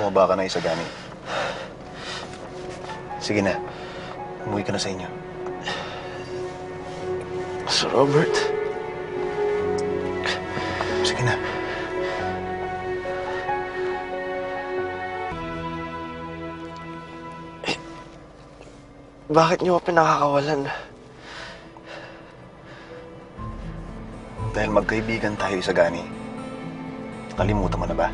Bumaba ka na, Isagani. Sige na. Umuwi ka na sa inyo. Sir Robert, Sige na. bakit niyo ako pinakakawalan? Dahil magkaibigan tayo, Isagani. Kalimutan mo na ba?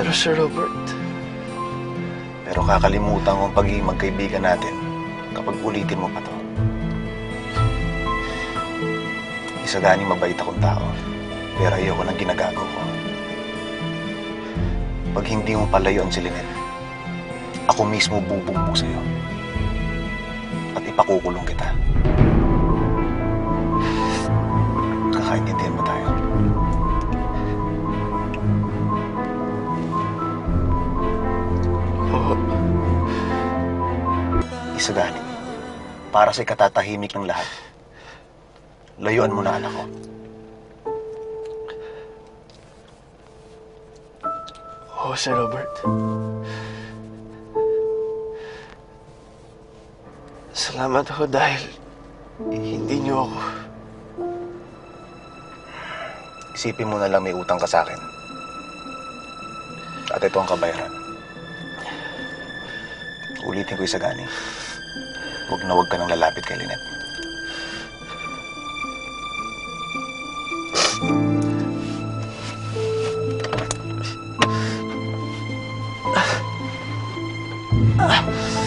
Pero Sir Robert, Pero kakalimutan ko ang pagiging magkaibigan natin kapag ulitin mo pa to. Isagani mabait akong tao, pero ayoko ng ginagago ko. Pag hindi mo palayuan si Lynette, ako mismo bubugbog sa'yo. At ipakukulong kita. Isagani, para sa ikatatahimik ng lahat, layuan mo na anak ko. oo Sir Robert. Salamat ho dahil hindi niyo ako. Isipin mo na lang may utang ka sa akin. At ito ang kabayaran. Ulitin ko isa gani. Huwag na huwag ka nang lalapit kay Lynette. Ah! ah.